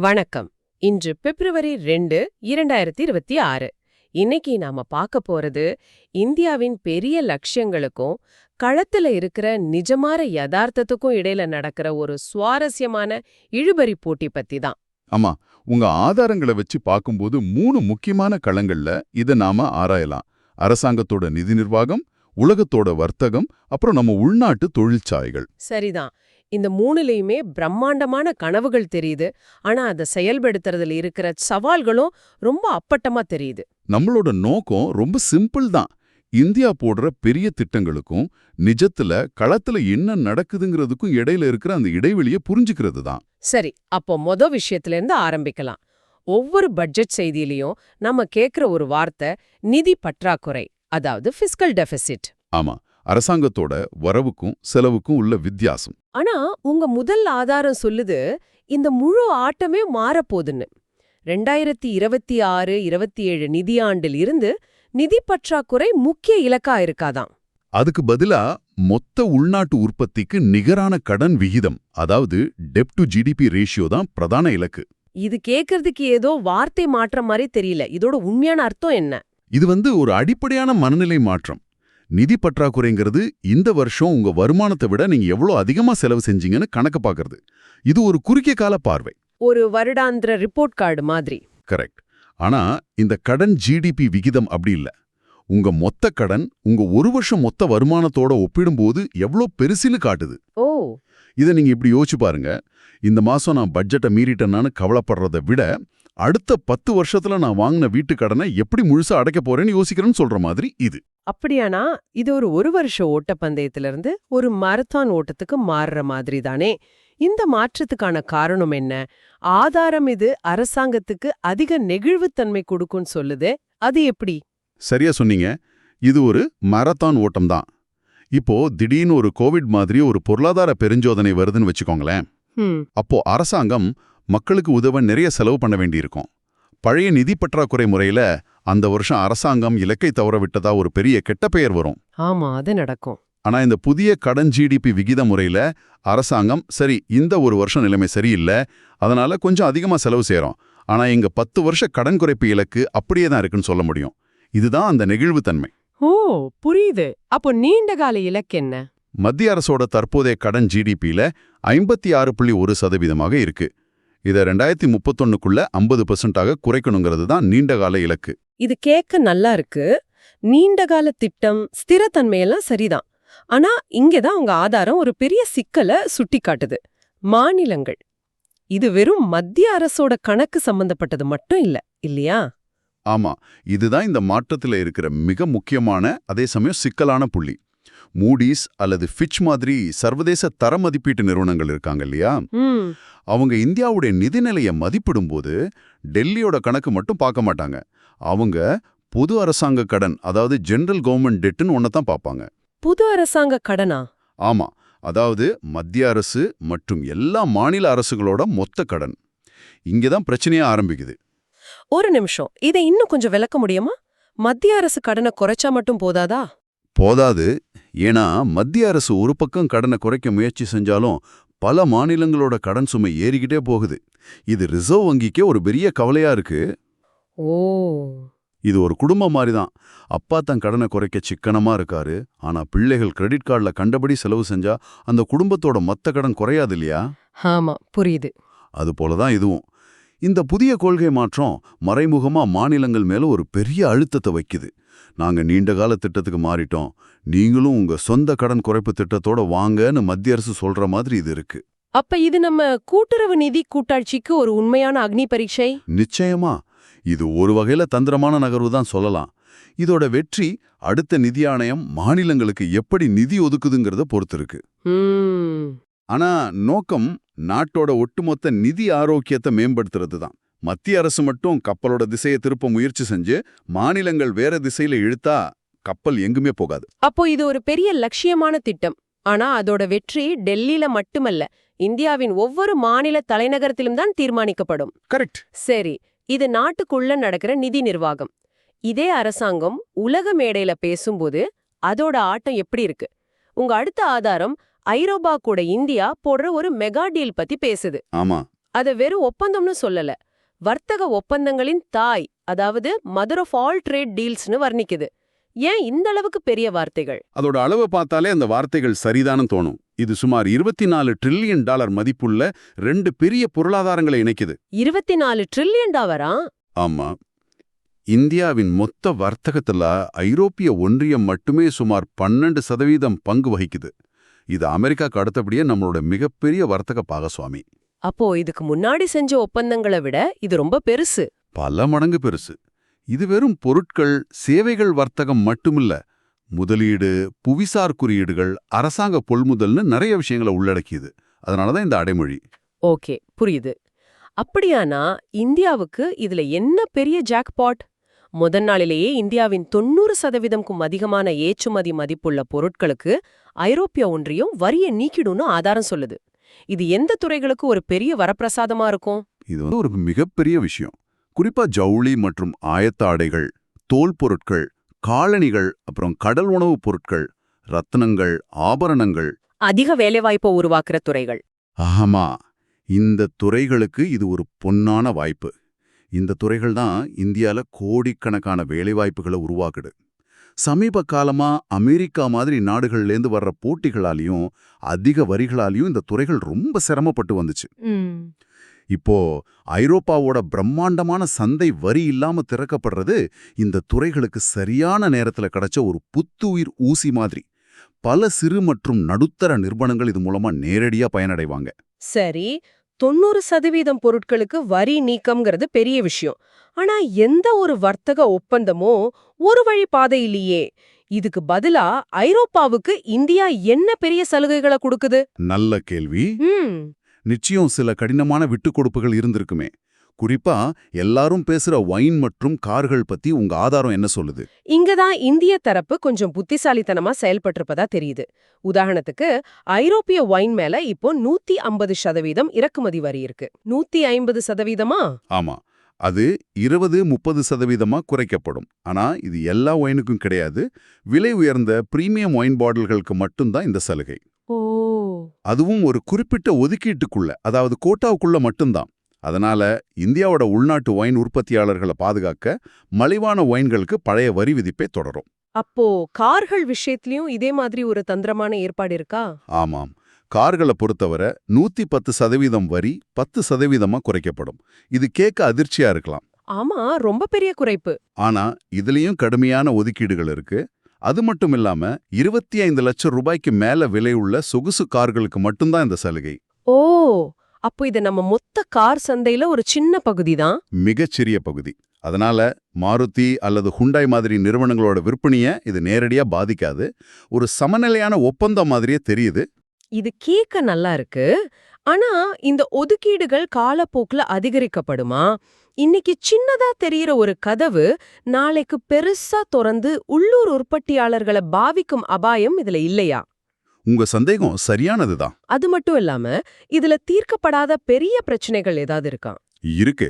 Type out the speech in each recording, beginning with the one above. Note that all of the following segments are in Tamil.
வணக்கம். இன்று பிப்ரவரி ரெண்டு இரண்டாயிரத்தி இருபத்தி ஆறு இன்னைக்கு நாம பார்க்க போறது இந்தியாவின் பெரிய லட்சியங்களுக்கும் களத்துல இருக்கிற நிஜமான யதார்த்தத்துக்கும் இடையில நடக்கிற ஒரு சுவாரஸ்யமான இழுபறி போட்டி பத்தி தான் ஆமா உங்க ஆதாரங்களை வச்சு பார்க்கும்போது மூணு முக்கியமான களங்கள்ல இத நாம ஆராயலாம். அரசாங்கத்தோட நிதி நிர்வாகம் உலகத்தோட வர்த்தகம் அப்புறம் நம்ம உள்நாட்டு தொழிற்சாலைகள். சரிதான். இந்த மூணுலயுமே பிரம்மாண்டமான கனவுகள் தெரியுது. ஆனா அதை செயல்படுத்துறதுல இருக்கிற சவால்களும் ரொம்ப அப்பட்டமா தெரியுது. நம்மளோட நோக்கம் ரொம்ப சிம்பிள் தான். இந்தியா போடுற பெரிய திட்டங்களுக்கும் நிஜத்துல களத்துல என்ன நடக்குதுங்கிறதுக்கும் இடையில இருக்கிற அந்த இடைவெளியை புரிஞ்சுக்கிறது தான். சரி அப்போ மொத விஷயத்துல இருந்து ஆரம்பிக்கலாம். ஒவ்வொரு பட்ஜெட் செய்தியிலையும் நம்ம கேக்குற ஒரு வார்த்தை நிதி பற்றாக்குறை அதாவது ஃபிஸ்கல் டெபிசிட் ஆமா. அரசாங்கத்தோட வரவுக்கும் செலவுக்கும் உள்ள வித்தியாசம். ஆனா உங்க முதல் ஆதாரம் சொல்லுது இந்த முழு ஆட்டமே மாறப்போகுதுன்னு. ரெண்டாயிரத்தி இருபத்தி ஆறு இருபத்தி ஏழு நிதியாண்டில் இருந்து நிதி பற்றாக்குறை முக்கிய இலக்கா இருக்காதாம். அதுக்கு பதிலா மொத்த உள்நாட்டு உற்பத்திக்கு நிகரான கடன் விகிதம் அதாவது டெப் டு ஜிடிபி ரேஷியோ தான் பிரதான இலக்கு. இது கேக்குறதுக்கு ஏதோ வார்த்தை மாற்றம் மாதிரி தெரியல. இதோட உண்மையான அர்த்தம் என்ன? இது வந்து ஒரு அடிப்படையான மனநிலை மாற்றம். நிதி பற்றாக்குறைங்கிறது இந்த வருஷம் உங்க வருமானத்தை விட நீங்க எவ்வளவு அதிகமா செலவு செஞ்சீங்கன்னு கணக்கு பார்க்கறது. இது ஒரு குறுகிய கால பார்வை. ஒரு வருடாந்திர ரிப்போர்ட் கார்டு மாதிரி. கரெக்ட். ஆனா இந்த கடன் ஜிடிபி விகிதம் அப்படி இல்ல. உங்க மொத்த கடன் உங்க ஒரு வருஷம் மொத்த வருமானத்தோட ஒப்பிடும்போது எவ்வளோ பெருசுன்னு காட்டுது. ஓ. இதை நீங்க இப்படி யோசிச்சு பாருங்க. இந்த மாசம் நான் பட்ஜெட்டை மீறிட்டேனான்னு கவலைப்படுறதை விட அடுத்த பத்து வருஷத்துல நான் வாங்கின வீட்டு கடனை எப்படி முழுசா அடைக்க போறேன்னு யோசிக்கிறேன்னு சொல்ற மாதிரி இது. அப்படியானா இது ஒரு ஒரு வருஷ ஓட்டப்பந்தயத்திலிருந்து ஒரு மாரத்தான் ஓட்டத்துக்கு மாறுற மாதிரி தானே. இந்த மாற்றத்துக்கான காரணம் என்ன? ஆதாரம் இது அரசாங்கத்துக்கு அதிக நெகிழ்வுத்தன்மை கொடுக்கும்னு சொல்லுதே அது எப்படி? சரியா சொன்னீங்க. இது ஒரு மாரத்தான் ஓட்டம் தான் இப்போ திடீர்னு ஒரு கோவிட் மாதிரி ஒரு பொருளாதார பெருஞ்சோதனை வருதுன்னு வச்சுக்கோங்களேன். அப்போ அரசாங்கம் மக்களுக்கு உதவ நிறைய செலவு பண்ண வேண்டியிருக்கும். பழைய நிதி பற்றாக்குறை முறையில அந்த வருஷம் அரசாங்கம் இலக்கை தவற விட்டதா ஒரு பெரிய கெட்ட பெயர் வரும். ஆமா அது நடக்கும். ஆனா இந்த புதிய கடன் ஜிடிபி விகித முறையில அரசாங்கம் சரி இந்த ஒரு வருஷம் நிலைமை சரியில்லை அதனால கொஞ்சம் அதிகமா செலவு செய்றோம். ஆனா எங்க பத்து வருஷ கடன் குறைப்பு இலக்கு அப்படியே தான் இருக்குன்னு சொல்ல முடியும். இதுதான் அந்த நெகிழ்வுத்தன்மை ஓ புரியுது. அப்போ நீண்ட கால இலக்கு என்ன? மத்திய அரசோட தற்போதைய கடன் ஜிடிபியில ஐம்பத்தி ஆறு புள்ளி ஒரு சதவீதமாக இருக்கு. இதை ரெண்டாயிரத்தி முப்பத்தொன்னுக்குள்ள ஐம்பது பெர்சென்டாக குறைக்கணுங்கிறது தான் நீண்டகால இலக்கு. இது கேட்க நல்லா இருக்கு. நீண்ட கால திட்டம் ஸ்திரத்தன்மையெல்லாம் சரிதான். ஆனா இங்கதான் உங்க ஆதாரம் ஒரு பெரிய சிக்கலை சுட்டி காட்டுது. மாநிலங்கள். இது வெறும் மத்திய அரசோட கணக்கு சம்பந்தப்பட்டது மட்டும் இல்ல இல்லையா? ஆமா இதுதான் இந்த மாற்றத்துல இருக்கிற மிக முக்கியமான அதே சமயம் சிக்கலான புள்ளி. மூடிஸ் அல்லது ஃபிட்ச் மாதிரி சர்வதேச தர மதிப்பீட்டு நிறுவனங்கள் இருக்காங்க இல்லையா? அவங்க இந்தியாவுடைய நிதிநிலையை மதிப்பிடும்போது டெல்லியோட கணக்கு மட்டும் பார்க்க மாட்டாங்க. அவங்க பொது அரசாங்க கடன் அதாவது ஜெனரல் கவர்மெண்ட் டெட்டுன்னு ஒன்றை தான் பார்ப்பாங்க. புது அரசாங்க கடனா? ஆமா. அதாவது மத்திய அரசு மற்றும் எல்லா மாநில அரசுகளோட மொத்த கடன். இங்கே தான் பிரச்சனையே ஆரம்பிக்குது. ஒரு நிமிஷம். இதை இன்னும் கொஞ்சம் விளக்க முடியுமா? மத்திய அரசு கடனை குறைச்சா மட்டும் போதாதா? போதாது. ஏன்னா மத்திய அரசு ஒரு பக்கம் கடனை குறைக்க முயற்சி செஞ்சாலும் பல மாநிலங்களோட கடன் சுமை ஏறிக்கிட்டே போகுது. இது ரிசர்வ் வங்கிக்கே ஒரு பெரிய கவலையா இருக்கு. ஓ. இது ஒரு குடும்பம் மாதிரி தான் அப்பா தன் கடனை குறைக்க சிக்கனமா இருக்காரு. ஆனா பிள்ளைகள் கிரெடிட் கார்டுல கண்டபடி செலவு செஞ்சா அந்த குடும்பத்தோட மொத்த கடன் குறையாது இல்லையா? ஆமா புரியுது. அது போல தான் இதுவும். இந்த புதிய கொள்கை மாற்றம் மறைமுகமா மாநிலங்கள் மேல ஒரு பெரிய அழுத்தத்தை வைக்குது. நாங்க நீண்ட கால திட்டத்துக்கு மாறிட்டோம். நீங்களும் உங்க சொந்த கடன் குறைப்பு திட்டத்தோட வாங்கன்னு மத்திய அரசு சொல்ற மாதிரி இது இருக்கு. அப்ப இது நம்ம கூட்டுறவு நிதி கூட்டாட்சிக்கு ஒரு உண்மையான அக்னி பரீட்சை? நிச்சயமா. இது ஒரு வகையில தந்திரமான நகர்வு தான் சொல்லலாம். இதோட வெற்றி அடுத்த நிதி ஆணையம் மாநிலங்களுக்கு எப்படி நிதி ஒதுக்குதுங்கிறத பொறுத்து இருக்கு. ஆனா நோக்கம் நாட்டோட ஒட்டுமொத்த நிதி ஆரோக்கியத்தை மேம்படுத்துறது தான் மத்திய அரசு மட்டும் கப்பலோட திசையை திருப்ப முயற்சி செஞ்சு மாநிலங்கள் வேற திசையில இழுத்தா கப்பல் எங்குமே போகாது. அப்போ இது ஒரு பெரிய லட்சியமான திட்டம். ஆனா அதோட வெற்றி டெல்லியில மட்டுமல்ல இந்தியாவின் ஒவ்வொரு மாநில தலைநகரத்திலும் தான் தீர்மானிக்கப்படும். கரெக்ட். சரி இது நாட்டுக்குள்ள நடக்கிற நிதி நிர்வாகம். இதே அரசாங்கம் உலக மேடையில பேசும்போது அதோட ஆட்டம் எப்படி இருக்கு? உங்க அடுத்த ஆதாரம் ஐரோப்பா கூட இந்தியா போடுற ஒரு மெகா டீல் பத்தி பேசுது. ஆமா. அத வெறும் ஒப்பந்தம்னு சொல்லல. வர்த்தக ஒப்பந்தங்களின் தாய் அதாவது மதர் ஆஃப் ஆல் ட்ரேட் டீல்ஸ்னு வர்ணிக்குது. ஏன் இந்த அளவுக்கு பெரிய வார்த்தைகள்? அதோட அளவை பார்த்தாலே அந்த வார்த்தைகள் சரிதான்னு தோணும். இது சுமார் இருபத்தி நாலு ட்ரில்லியன் டாலர் மதிப்புள்ள ரெண்டு பெரிய பொருளாதாரங்களை இணைக்குது. இருபத்தி நாலு ட்ரில்லியன் டாலரா? ஆமா. இந்தியாவின் மொத்த வர்த்தகத்துல ஐரோப்பிய ஒன்றியம் மட்டுமே சுமார் பன்னெண்டு சதவீதம் பங்கு வகிக்குது. இது அமெரிக்காக்கு அடுத்தபடியே நம்மளோட மிகப்பெரிய வர்த்தக பாகசுவாமி. அப்போ இதுக்கு முன்னாடி செஞ்ச ஒப்பந்தங்களை விட இது ரொம்ப பெருசு. பல மடங்கு பெருசு. இது வெறும் பொருட்கள் சேவைகள் வர்த்தகம் மட்டுமில்ல. முதலீடு புவிசார் குறியீடுகள் அரசாங்க கொள்முதல்னு நிறைய விஷயங்களை உள்ளடக்கியது. அதனால தான் இந்த அடைமொழி. ஓகே புரியுது. அப்படியானா இந்தியாவுக்கு இதுல என்ன பெரிய ஜாக்பாட் முதல் நாளிலேயே இந்தியாவின் தொண்ணூறு சதவீதம்க்கும் அதிகமான ஏற்றுமதி மதிப்புள்ள பொருட்களுக்கு ஐரோப்பிய ஒன்றியம் வரியை நீக்கிடும்னு ஆதாரம் சொல்லுது. இது எந்த துறைகளுக்கு ஒரு பெரிய வரப்பிரசாதமா இருக்கும்? இது வந்து ஒரு மிகப்பெரிய விஷயம். குறிப்பா ஜவுளி மற்றும் ஆயத்த ஆடைகள் தோல் பொருட்கள் காலணிகள் அப்புறம் கடல் உணவுப் பொருட்கள் ரத்னங்கள் ஆபரணங்கள். அதிக வேலைவாய்ப்பை உருவாக்குற துறைகள். ஆமா இந்த துறைகளுக்கு இது ஒரு பொன்னான வாய்ப்பு. இந்த துறைகள் தான் இந்தியால கோடிக்கணக்கான வேலைவாய்ப்புகளை உருவாக்குது. சமீப காலமா அமெரிக்கா மாதிரி நாடுகள்லேருந்து வர்ற போட்டிகளாலையும் அதிக வரிகளாலையும் இந்த துறைகள் ரொம்ப சிரமப்பட்டு வந்துச்சு. இப்போ ஐரோப்பாவோட பிரம்மாண்டமான சந்தை வரி இல்லாம திறக்கப்படுறது இந்த துறைகளுக்கு சரியான நேரத்துல கிடைச்ச ஒரு புத்துயிர் ஊசி மாதிரி. பல சிறு மற்றும் நடுத்தர நிறுவனங்கள் இது மூலமா நேரடியா பயனடைவாங்க. சரி தொண்ணூறு சதவீதம் பொருட்களுக்கு வரி நீக்கம்ங்கிறது பெரிய விஷயம். ஆனா எந்த ஒரு வர்த்தக ஒப்பந்தமோ ஒரு வழி பாதை இல்லையே இதுக்கு பதிலா ஐரோப்பாவுக்கு இந்தியா என்ன பெரிய சலுகைகளை கொடுக்குது? நல்ல கேள்வி. நிச்சயம் சில கடினமான விட்டுக்கொடுப்புகள் இருந்திருக்குமே. குறிப்பா எல்லாரும் பேசுற ஒயின் மற்றும் கார்கள் பத்தி உங்க ஆதாரம் என்ன சொல்லுது? இங்கதான் இந்திய தரப்பு கொஞ்சம் புத்திசாலித்தனமா செயல்பட்டிருப்பதா தெரியுது. உதாரணத்துக்கு ஐரோப்பிய ஒயின் மேல இப்போ நூத்தி ஐம்பது சதவீதம் இறக்குமதி வரி இருக்கு. நூத்தி ஐம்பது சதவீதமா? ஆமா. அது இருபது முப்பது சதவீதமா குறைக்கப்படும். ஆனா இது எல்லா ஒயினுக்கும் கிடையாது. விலை உயர்ந்த பிரீமியம் ஒயின் பாட்டில்களுக்கு மட்டும்தான் இந்த சலுகை. ஓ. அதுவும் ஒரு குறிப்பிட்ட ஒதுக்கீட்டுக்குள்ள அதாவது கோட்டாவுக்குள்ள மட்டும்தான். அதனால இந்தியாவோட உள்நாட்டு ஒயின் உற்பத்தியாளர்களை பாதுகாக்க மலிவான ஒயின்களுக்கு பழைய வரி விதிப்பே தொடரும். அப்போ கார்கள் விஷயத்திலயும் இதே மாதிரி ஒரு தந்திரமான ஏற்பாடு இருக்கா? ஆமாம். கார்களை பொறுத்தவரை நூத்தி பத்து சதவீதம் வரி பத்து சதவீதமா குறைக்கப்படும். இது கேட்க அதிர்ச்சியா இருக்கலாம். ஆமா ரொம்ப பெரிய குறைப்பு. ஆனா இதுலயும் கடுமையான ஒதுக்கீடுகள் இருக்கு. அது மட்டும் இல்லாம இருபத்தி ஐந்து லட்சம் ரூபாய்க்கு மேல விலை உள்ள சொகுசு கார்களுக்கு மட்டும்தான் இந்த சலுகை. ஓ! அப்போ இது நம்ம மொத்த கார் சந்தையில ஒரு சின்ன பகுதி தான் மிகச்சிறிய பகுதி. அதனால மாருதி அல்லது ஹுண்டாய் மாதிரி நிறுவனங்களோட விற்பனையை இது நேரடியா பாதிக்காது. ஒரு சமநிலையான ஒப்பந்தம் மாதிரியே தெரியுது. இது கேட்க நல்லா இருக்கு. ஆனா இந்த ஒதுக்கீடுகள் காலப்போக்குல அதிகரிக்கப்படுமா? இன்னைக்கு சின்னதா தெரியற ஒரு கதவு நாளைக்கு பெருசா திறந்து உள்ளூர் உற்பத்தியாளர்களை பாவிக்கும் அபாயம் இதுல இல்லையா? உங்க சந்தேகம் சரியானதுதான். அது மட்டும் இல்லாம இதுல தீர்க்கப்படாத பெரிய பிரச்சனைகள் ஏதாவது இருக்கா? இருக்கு.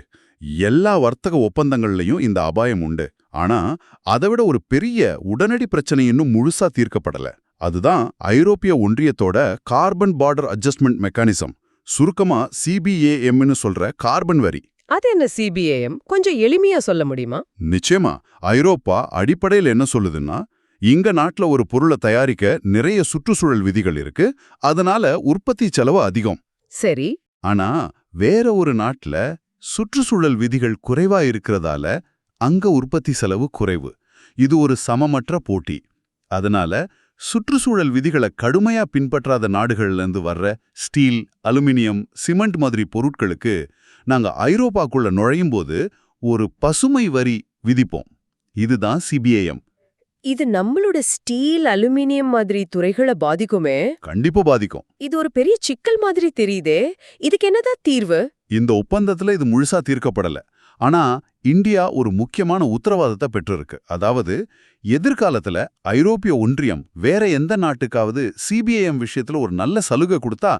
எல்லா வர்த்தக ஒப்பந்தங்கள்லயும் இந்த அபாயம் உண்டு. ஆனா அதை விட ஒரு பெரிய உடனடி பிரச்சனை இன்னும் முழுசா தீர்க்கப்படல. அதுதான் ஐரோப்பிய ஒன்றியத்தோட கார்பன் பார்டர் அட்ஜஸ்ட்மெண்ட் மெக்கானிசம். சுருக்கமா சிபிஏஎம்னு சொல்ற கார்பன் வரி. அது என்ன சிபிஏஎம்? கொஞ்சம் எளிமையா சொல்ல முடியுமா? நிச்சயமா ஐரோப்பா அடிப்படையில் என்ன சொல்லுதுன்னா இங்க நாட்டுல ஒரு பொருளை தயாரிக்க நிறைய சுற்றுச்சூழல் விதிகள் இருக்கு. அதனால உற்பத்தி செலவு அதிகம். சரி. ஆனா வேற ஒரு நாட்டுல சுற்றுச்சூழல் விதிகள் குறைவா இருக்கிறதால அங்க உற்பத்தி செலவு குறைவு. இது ஒரு சமமற்ற போட்டி. அதனால சுற்றுச்சூழல் விதிகளை கடுமையா பின்பற்றாத நாடுகள்ல இருந்து வர்ற ஸ்டீல் அலுமினியம் சிமெண்ட் மாதிரி பொருட்களுக்கு நாங்க ஐரோப்பாக்குள்ள நுழையும் போது ஒரு பசுமை வரி விதிப்போம். இதுதான் சிபிஐஎம் இது நம்மளோட ஸ்டீல் அலுமினியம் மாதிரி துறைகளை பாதிக்குமே? கண்டிப்பா பாதிக்கும். இது ஒரு பெரிய சிக்கல் மாதிரி தெரியுதே. இதுக்கு என்னதான் தீர்வு? இந்த ஒப்பந்தத்துல இது முழுசா தீர்க்கப்படல. ஆனா இந்தியா ஒரு முக்கியமான உத்தரவாதத்தை பெற்றிருக்கு. அதாவது எதிர்காலத்துல ஐரோப்பிய ஒன்றியம் வேற எந்த நாட்டுக்காவது சிபிஐஎம் விஷயத்துல ஒரு நல்ல சலுகை கொடுத்தா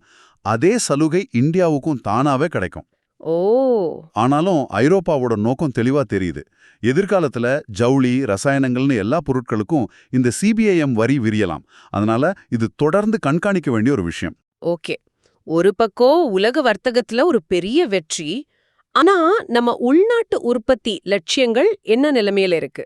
அதே சலுகை இந்தியாவுக்கும் தானாவே கிடைக்கும். ஓ. ஆனாலும் ஐரோப்பாவோட நோக்கம் தெளிவா தெரியுது. எதிர்காலத்துல ஜவுளி ரசாயனங்கள்னு எல்லா பொருட்களுக்கும் இந்த சிபிஐஎம் வரி விரியலாம். அதனால இது தொடர்ந்து கண்காணிக்க வேண்டிய ஒரு விஷயம். ஓகே. ஒரு பக்கம் உலக வர்த்தகத்துல ஒரு பெரிய வெற்றி ஆனா நம்ம உள்நாட்டு உற்பத்தி லட்சியங்கள் என்ன நிலைமையில இருக்கு?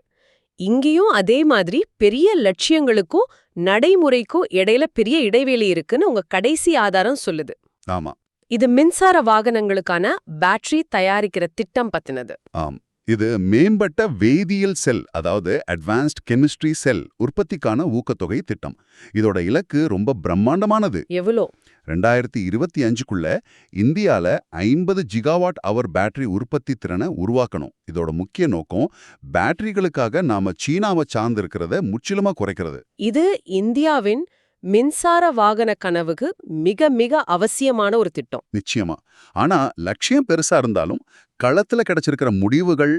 இங்கேயும் அதே மாதிரி பெரிய லட்சியங்களுக்கும் நடைமுறைக்கும் இடையில பெரிய இடைவெளி இருக்குன்னு உங்க கடைசி ஆதாரம் சொல்லுது. ஆமா. இது மின்சார வாகனங்களுக்கான பேட்டரி தயாரிக்கிற திட்டம் பத்தினது. ஆம். இது மேம்பட்ட வேதியியல் செல் அதாவது அட்வான்ஸ்ட் கெமிஸ்ட்ரி செல் உற்பத்திக்கான ஊக்கத்தொகை திட்டம். இதோட இலக்கு ரொம்ப பிரம்மாண்டமானது. எவ்வளோ? ரெண்டாயிரத்தி இருபத்தி அஞ்சுக்குள்ள இந்தியால ஐம்பது ஜிகாவாட் அவர் பேட்டரி உற்பத்தி திறனை உருவாக்கணும். இதோட முக்கிய நோக்கம் பேட்டரிகளுக்காக நாம சீனாவை சார்ந்திருக்கிறத முற்றிலுமா குறைக்கிறது. இது இந்தியாவின் மின்சார வாகன கனவுக்கு மிக மிக அவசியமான ஒரு திட்டம். நிச்சயமா. ஆனா லட்சியம் பெருசா இருந்தாலும் களத்துல கிடைச்சிருக்கிற முடிவுகள்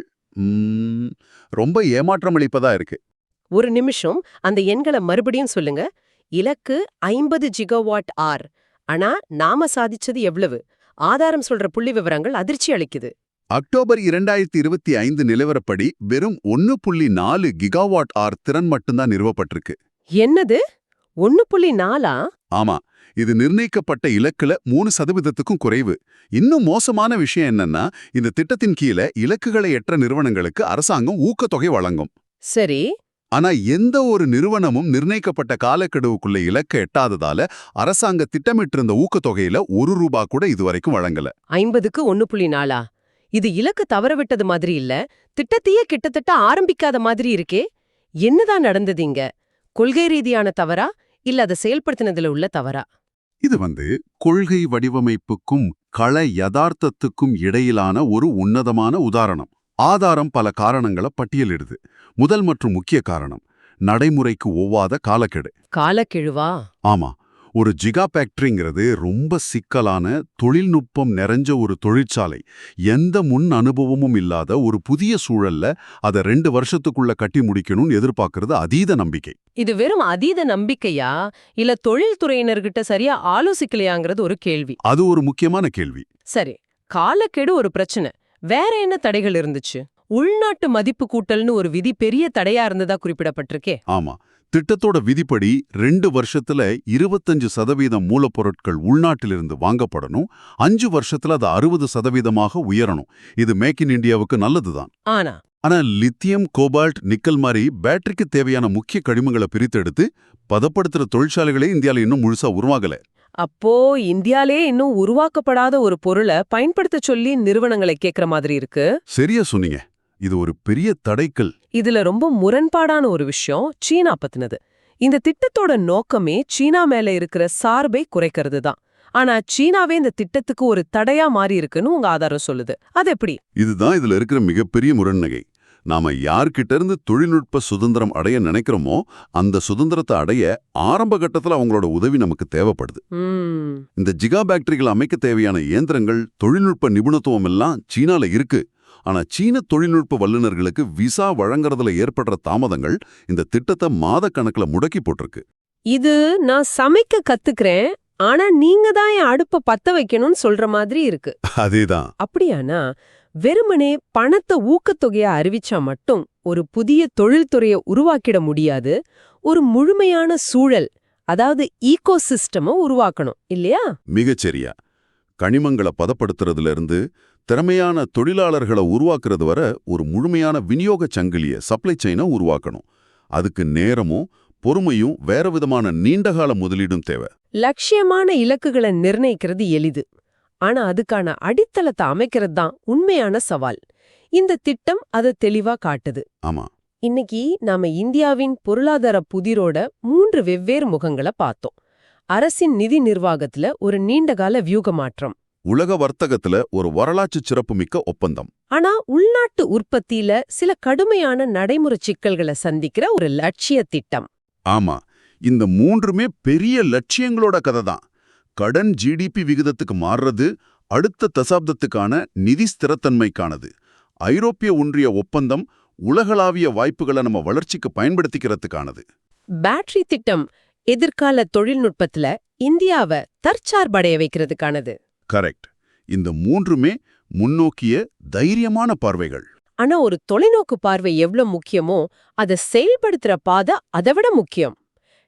ரொம்ப ஏமாற்றம் அளிப்பதா இருக்கு. ஒரு நிமிஷம் அந்த எண்களை மறுபடியும் சொல்லுங்க. இலக்கு ஐம்பது ஜிகாவாட் ஆர் ஆனா நாம சாதிச்சது எவ்வளவு? ஆதாரம் சொல்ற புள்ளி விவரங்கள் அதிர்ச்சி அளிக்குது. அக்டோபர் இரண்டாயிரத்தி இருபத்தி ஐந்து நிலவரப்படி வெறும் ஒன்னு புள்ளி நாலு கிகாவாட் ஆர் திறன் மட்டும்தான் நிறுவப்பட்டிருக்கு. என்னது? ஒன்னு புள்ளி நாலா? ஆமா இது நிர்ணயிக்கப்பட்ட இலக்குல மூணு சதவீதத்துக்கும் குறைவு. இன்னும் மோசமான விஷயம் என்னன்னா இந்த திட்டத்தின் கீழே இலக்குகளை எற்ற நிறுவனங்களுக்கு அரசாங்கம் ஊக்கத்தொகை வழங்கும். சரி. ஆனா எந்த ஒரு நிறுவனமும் நிர்ணயிக்கப்பட்ட காலக்கெடுவுக்குள்ள இலக்க எட்டாததால அரசாங்க திட்டமிட்டிருந்த ஊக்கத்தொகையில ஒரு ரூபா கூட இதுவரைக்கும் வழங்கல. ஐம்பதுக்கு ஒன்னு புள்ளி நாலா? இது இலக்கு தவறவிட்டது மாதிரி இல்ல. திட்டத்தையே கிட்டத்தட்ட ஆரம்பிக்காத மாதிரி இருக்கே. என்னதான் நடந்தது இங்க? கொள்கை ரீதியான தவறா? இல்ல அதை செயல்படுத்தினதுல உள்ள தவறா? இது வந்து கொள்கை வடிவமைப்புக்கும் கள யதார்த்தத்துக்கும் இடையிலான ஒரு உன்னதமான உதாரணம். ஆதாரம் பல காரணங்களை பட்டியலிடுது. முதல் மற்றும் முக்கிய காரணம் நடைமுறைக்கு ஒவ்வாத காலக்கெடு. காலக்கிழுவா? ஆமா. ஒரு ஜிகா ஃபேக்டரிங்கிறது ரொம்ப சிக்கலான தொழில்நுட்பம் நிறைஞ்ச ஒரு தொழிற்சாலை. எந்த முன் அனுபவமும் இல்லாத ஒரு புதிய சூழல்ல அதை ரெண்டு வருஷத்துக்குள்ள கட்டி முடிக்கணும்னு எதிர்பார்க்கறது அதீத நம்பிக்கை. இது வெறும் அதீத நம்பிக்கையா? இல்ல தொழில்துறையினர்கிட்ட சரியா ஆலோசிக்கலையாங்கிறது ஒரு கேள்வி. அது ஒரு முக்கியமான கேள்வி. சரி காலக்கெடு ஒரு பிரச்சனை. வேற என்ன தடைகள் இருந்துச்சு? உள்நாட்டு மதிப்பு கூட்டல்னு ஒரு விதி பெரிய தடையா இருந்ததா குறிப்பிடப்பட்டிருக்கே. ஆமா. திட்டத்தோட விதிப்படி ரெண்டு வருஷத்துல இருபத்தஞ்சு சதவீதம் மூலப்பொருட்கள் உள்நாட்டிலிருந்து வாங்கப்படணும். அஞ்சு வருஷத்துல அது அறுபது சதவீதமாக உயரணும். இது மேக் இன் இந்தியாவுக்கு நல்லதுதான். ஆனா? ஆனா லித்தியம் கோபால்ட் நிக்கல் மாதிரி பேட்டரிக்கு தேவையான முக்கிய கனிமங்களை பிரித்தெடுத்து பதப்படுத்துற தொழிற்சாலைகளே இந்தியால இன்னும் முழுசா உருவாகல. அப்போ இந்தியாலே இன்னும் உருவாக்கப்படாத ஒரு பொருளை பயன்படுத்த சொல்லி நிறுவனங்களை கேக்குற மாதிரி இருக்கு. சரியா சொன்னீங்க. இது ஒரு பெரிய தடைக்கல். இதுல ரொம்ப முரண்பாடான ஒரு விஷயம் சீனா பத்தினது. இந்த திட்டத்தோட நோக்கமே சீனா மேல இருக்கிற சார்பை குறைக்கிறது தான். ஆனா சீனாவே இந்த திட்டத்துக்கு ஒரு தடையா மாறி இருக்குன்னு உங்க ஆதாரம் சொல்லுது. அது எப்படி? இதுதான் இதுல இருக்கிற மிகப்பெரிய முரண்நகை. நாம யார்கிட்ட இருந்து தொழில்நுட்ப சுதந்திரம் அடைய நினைக்கிறோமோ அந்த சுதந்திரத்தை அடைய ஆரம்ப கட்டத்துல அவங்களோட உதவி நமக்கு தேவைப்படுது. இந்த ஜிகா பேக்டரிகள் அமைக்க தேவையான இயந்திரங்கள் தொழில்நுட்ப நிபுணத்துவம் எல்லாம் சீனால இருக்கு. ஆனா சீன தொழில்நுட்ப வல்லுநர்களுக்கு விசா வழங்குறதுல ஏற்படுற தாமதங்கள் இந்த திட்டத்தை மாத கணக்குல முடக்கி போட்டிருக்கு. இது நான் சமைக்க கத்துக்கிறேன் ஆனா நீங்க தான் என் அடுப்ப பத்த வைக்கணும்னு சொல்ற மாதிரி இருக்கு. அதேதான். அப்படியானா வெறுமனே பணத்தை ஊக்கத்தொகையா அறிவிச்சா மட்டும் ஒரு புதிய தொழில்துறையை உருவாக்கிட முடியாது ஒரு முழுமையான சூழல் அதாவது ஈகோ சிஸ்டம உருவாக்கணும் இல்லையா? மிகச்சரியா. கனிமங்களை பதப்படுத்துறதுல இருந்து திறமையான தொழிலாளர்களை உருவாக்குறது வர ஒரு முழுமையான விநியோக சங்கிலிய சப்ளை செயினை உருவாக்கணும். அதுக்கு நேரமும் பொறுமையும் வேற விதமான நீண்டகால முதலீடும் தேவை. லட்சியமான இலக்குகளை நிர்ணயிக்கிறது எளிது. ஆனா அதுக்கான அடித்தளத்தை அமைக்கிறது தான் உண்மையான சவால். இந்த திட்டம் அதை தெளிவா காட்டுது. ஆமா. இன்னைக்கு நாம இந்தியாவின் பொருளாதார புதிரோட மூன்று வெவ்வேறு முகங்களை பார்த்தோம். அரசின் நிதி நிர்வாகத்துல ஒரு நீண்டகால வியூக மாற்றம் உலக வர்த்தகத்துல ஒரு வரலாற்று சிறப்புமிக்க ஒப்பந்தம். ஆனா உள்நாட்டு உற்பத்தியில சில கடுமையான நடைமுறை சிக்கல்களை சந்திக்கிற ஒரு லட்சிய திட்டம். ஆமா இந்த மூன்றுமே பெரிய லட்சியங்களோட கதை தான். கடன் ஜிடிபி விகிதத்துக்கு மாறுறது அடுத்த தசாப்தத்துக்கான நிதி ஸ்திரத்தன்மைக்கானது. ஐரோப்பிய ஒன்றிய ஒப்பந்தம் உலகளாவிய வாய்ப்புகளை நம்ம வளர்ச்சிக்கு பயன்படுத்திக்கிறதுக்கானது. பேட்டரி திட்டம் எதிர்கால தொழில்நுட்பத்துல இந்தியாவை தற்சார்படைய வைக்கிறதுக்கானது. கரெக்ட் இந்த மூன்றுமே முன்னோக்கிய தைரியமான பார்வைகள். ஆனா ஒரு தொலைநோக்கு பார்வை எவ்வளவு முக்கியமோ அதை செயல்படுத்துற பாதை அதை விட முக்கியம்.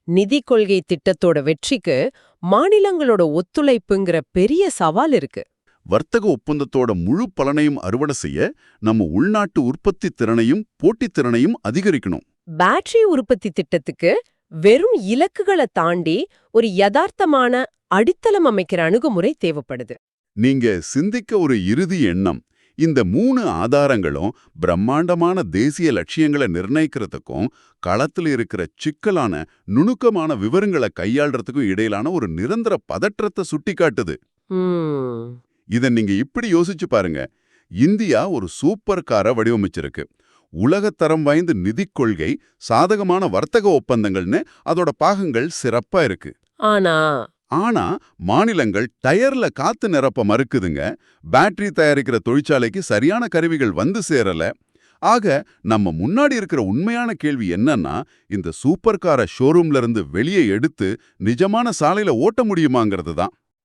நிதி கொள்கை திட்டத்தோட வெற்றிக்கு மாநிலங்களோட ஒத்துழைப்புங்கிற பெரிய சவால் இருக்கு. வர்த்தக ஒப்பந்தத்தோட முழு பலனையும் அறுவடை செய்ய நம்ம உள்நாட்டு உற்பத்தி திறனையும் போட்டித் திறனையும் அதிகரிக்கணும். பேட்டரி உற்பத்தி திட்டத்துக்கு வெறும் இலக்குகளை தாண்டி ஒரு யதார்த்தமான அடித்தளம் அமைக்கிற அணுகுமுறை தேவைப்படுது. நீங்க சிந்திக்க ஒரு இறுதி எண்ணம் இந்த மூணு ஆதாரங்களும் பிரம்மாண்டமான தேசிய லட்சியங்களை நிர்ணயிக்கிறதுக்கும் களத்துல இருக்கிற சிக்கலான நுணுக்கமான விவரங்களை கையாள்றதுக்கும் இடையிலான ஒரு நிரந்தர பதற்றத்தை சுட்டிக்காட்டுது. இத நீங்க இப்படி யோசிச்சு பாருங்க. இந்தியா ஒரு சூப்பர் காரை வடிவமைச்சிருக்கு. உலகத்தரம் வாய்ந்த நிதிக் கொள்கை சாதகமான வர்த்தக ஒப்பந்தங்கள்னு அதோட பாகங்கள் சிறப்பா இருக்கு. ஆனா ஆனா மாநிலங்கள் டயர்ல காத்து நிரப்ப மறுக்குதுங்க. பேட்டரி தயாரிக்கிற தொழிற்சாலைக்கு சரியான கருவிகள் வந்து சேரல. ஆக நம்ம முன்னாடி இருக்கிற உண்மையான கேள்வி என்னன்னா இந்த சூப்பர் காரை ஷோரூம்ல இருந்து வெளியே எடுத்து நிஜமான சாலையில ஓட்ட முடியுமாங்கிறது தான்.